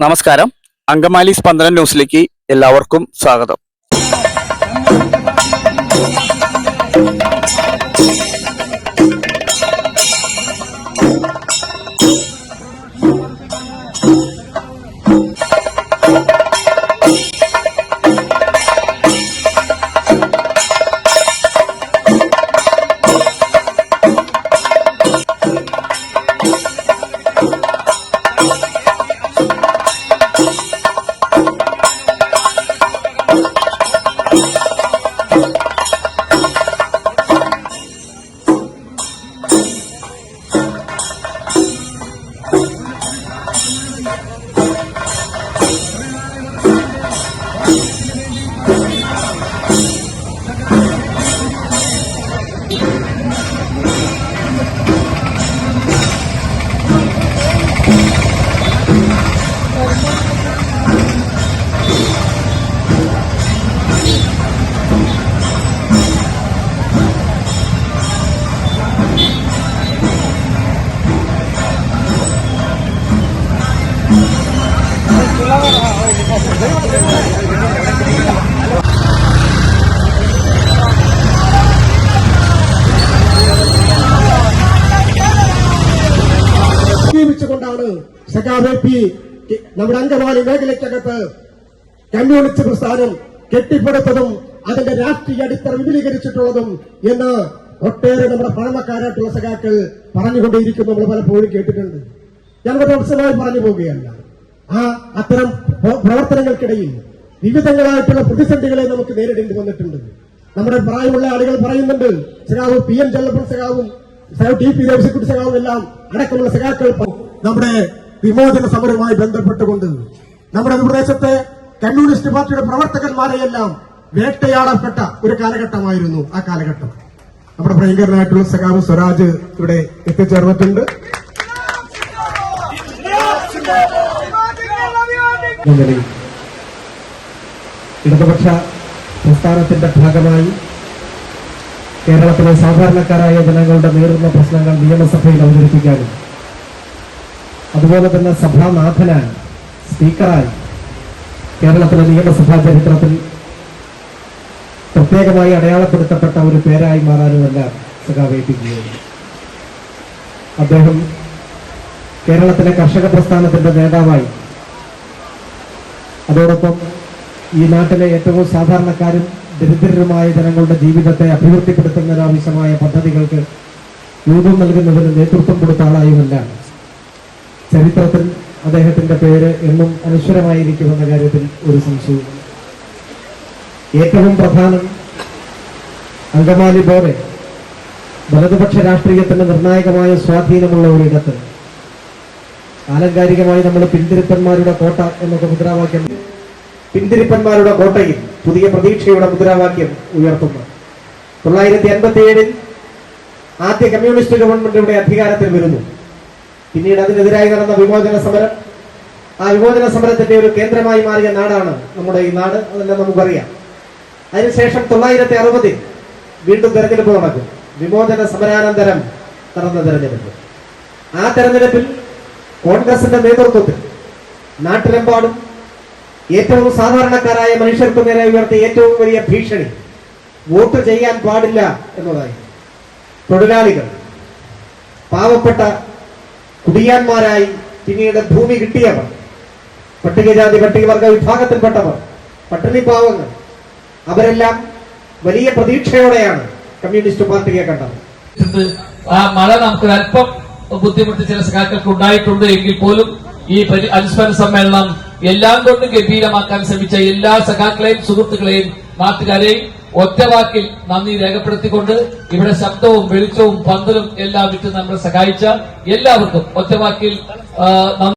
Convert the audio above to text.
നമസ്കാരം. അങ്കമാലി സ്പന്ദന ന്യൂസിലേക്ക് എല്ലാവർക്കും സ്വാഗതം. സഖാവെ പി നമ്മുടെ അങ്കമാലി മേഖലയ്ക്കകത്ത് കമ്മ്യൂണിസ്റ്റ് പ്രസ്ഥാനം കെട്ടിപ്പടുത്തതും അതിന്റെ രാഷ്ട്രീയ അടിത്തറ വിപുലീകരിച്ചിട്ടുള്ളതും എന്ന് ഒട്ടേറെ നമ്മുടെ പഴമക്കാരായിട്ടുള്ള സഖാക്കൾ പറഞ്ഞുകൊണ്ടേയിരിക്കും നമ്മൾ പലപ്പോഴും കേട്ടിട്ടുണ്ട്. ഞാൻ പ്രൊഫസറായി പറഞ്ഞു പോവുകയല്ല. ആ അത്തരം പ്രവർത്തനങ്ങൾക്കിടയിൽ വിവിധങ്ങളായിട്ടുള്ള പ്രതിസന്ധികളെ നമുക്ക് നേരിടേണ്ടി വന്നിട്ടുണ്ട്. നമ്മുടെ പ്രായമുള്ള ആളുകൾ പറയുന്നുണ്ട് സഖാവ് പി എം ചെല്ലപ്പൻ സഖാവും ടി പി ദേവസിക്കുട്ടി സഖാവും എല്ലാം അടക്കമുള്ള സഖാക്കൾ നമ്മുടെ വിമോചന സമരവുമായി ബന്ധപ്പെട്ടുകൊണ്ട് നമ്മുടെ പ്രദേശത്തെ കമ്മ്യൂണിസ്റ്റ് പാർട്ടിയുടെ പ്രവർത്തകന്മാരെയെല്ലാം വേട്ടയാടപ്പെട്ട ഒരു കാലഘട്ടമായിരുന്നു ആ കാലഘട്ടം. നമ്മുടെ ഭയങ്കരനായിട്ടുള്ള സഖാവ് സ്വരാജ് ഇവിടെ എത്തിച്ചേർന്നിട്ടുണ്ട്. നിലയിൽ. ഇടതുപക്ഷ പ്രസ്ഥാനത്തിന്റെ ഭാഗമായി കേരളത്തിലെ സാധാരണക്കാരായ ജനങ്ങളുടെ നേരിടുന്ന പ്രശ്നങ്ങൾ നിയമസഭയിൽ അവതരിപ്പിക്കാനും അതുപോലെ തന്നെ സഭാനാഥനായി സ്പീക്കറായി കേരളത്തിലെ നിയമസഭാ ചരിത്രത്തിൽ പ്രത്യേകമായി അടയാളപ്പെടുത്തപ്പെട്ട ഒരു പേരായി മാറാനുമെല്ലാം സഖാവേപ്പിക്കുകയാണ് അദ്ദേഹം കേരളത്തിലെ കർഷക പ്രസ്ഥാനത്തിന്റെ നേതാവായി അതോടൊപ്പം ഈ നാട്ടിലെ ഏറ്റവും സാധാരണക്കാരും ദരിദ്രരുമായ ജനങ്ങളുടെ ജീവിതത്തെ അഭിവൃദ്ധിപ്പെടുത്തുന്നതിനാവശ്യമായ പദ്ധതികൾക്ക് രൂപം നൽകുന്നതിന് നേതൃത്വം കൊടുത്ത ആളായുമല്ല ചരിത്രത്തിൽ അദ്ദേഹത്തിന്റെ പേര് എന്നും അനശ്വരമായിരിക്കുമെന്ന കാര്യത്തിൽ ഒരു സംശയവും ഏറ്റവും പ്രധാനം അങ്കമാലി പോലെ വലതുപക്ഷ രാഷ്ട്രീയത്തിന് നിർണായകമായ സ്വാധീനമുള്ള ഒരിടത്ത് ആലങ്കാരികമായി നമ്മൾ പിന്തിരിപ്പന്മാരുടെ കോട്ട എന്നൊക്കെ മുദ്രാവാക്യം. പിന്തിരിപ്പന്മാരുടെ കോട്ടയിൽ പുതിയ പ്രതീക്ഷയുടെ മുദ്രാവാക്യം ഉയർത്തുന്നു. തൊള്ളായിരത്തി അൻപത്തി ഏഴിൽ ആദ്യ കമ്മ്യൂണിസ്റ്റ് ഗവൺമെന്റ് ഇവിടെ അധികാരത്തിൽ വരുന്നു. പിന്നീട് അതിനെതിരായി നടന്ന വിമോചന സമരം. ആ വിമോചന സമരത്തിന്റെ ഒരു കേന്ദ്രമായി മാറിയ നാടാണ് നമ്മുടെ ഈ നാട് അതെല്ലാം നമുക്കറിയാം. അതിനുശേഷം തൊള്ളായിരത്തി അറുപതിൽ വീണ്ടും തെരഞ്ഞെടുപ്പ് നടക്കും. വിമോചന സമരാനന്തരം നടന്ന തെരഞ്ഞെടുപ്പ്. ആ തെരഞ്ഞെടുപ്പിൽ കോൺഗ്രസിന്റെ നേതൃത്വത്തിൽ നാട്ടിലെമ്പാടും ഏറ്റവും സാധാരണക്കാരായ മനുഷ്യർക്ക് നേരെ ഉയർത്തിയ ഏറ്റവും വലിയ ഭീഷണി വോട്ട് ചെയ്യാൻ പാടില്ല എന്നതായി തൊഴിലാളികൾ പാവപ്പെട്ട കുടിയാന്മാരായി പിന്നീട് ഭൂമി കിട്ടിയവർ പട്ടികജാതി പട്ടികവർഗ വിഭാഗത്തിൽപ്പെട്ടവർ പട്ടിണി പാവങ്ങൾ അവരെല്ലാം വലിയ പ്രതീക്ഷയോടെയാണ് കമ്മ്യൂണിസ്റ്റ് പാർട്ടിയെ കണ്ടത്. ആ മഴ നമുക്ക് അല്പം ബുദ്ധിമുട്ട് ചില സഖാക്കൾക്ക് ഉണ്ടായിട്ടുണ്ട് എങ്കിൽ പോലും ഈ അനുസ്മരണ സമ്മേളനം എല്ലാം കൊണ്ടും ഗംഭീരമാക്കാൻ ശ്രമിച്ച എല്ലാ സഖാക്കളെയും സുഹൃത്തുക്കളെയും നാട്ടുകാരെയും ഒറ്റവാക്കിൽ നന്ദി രേഖപ്പെടുത്തിക്കൊണ്ട് ഇവിടെ ശബ്ദവും വെളിച്ചവും പന്തലും എല്ലാം വിറ്റ് നമ്മളെ സഹായിച്ച എല്ലാവർക്കും ഒറ്റവാക്കിൽ നന്ദി.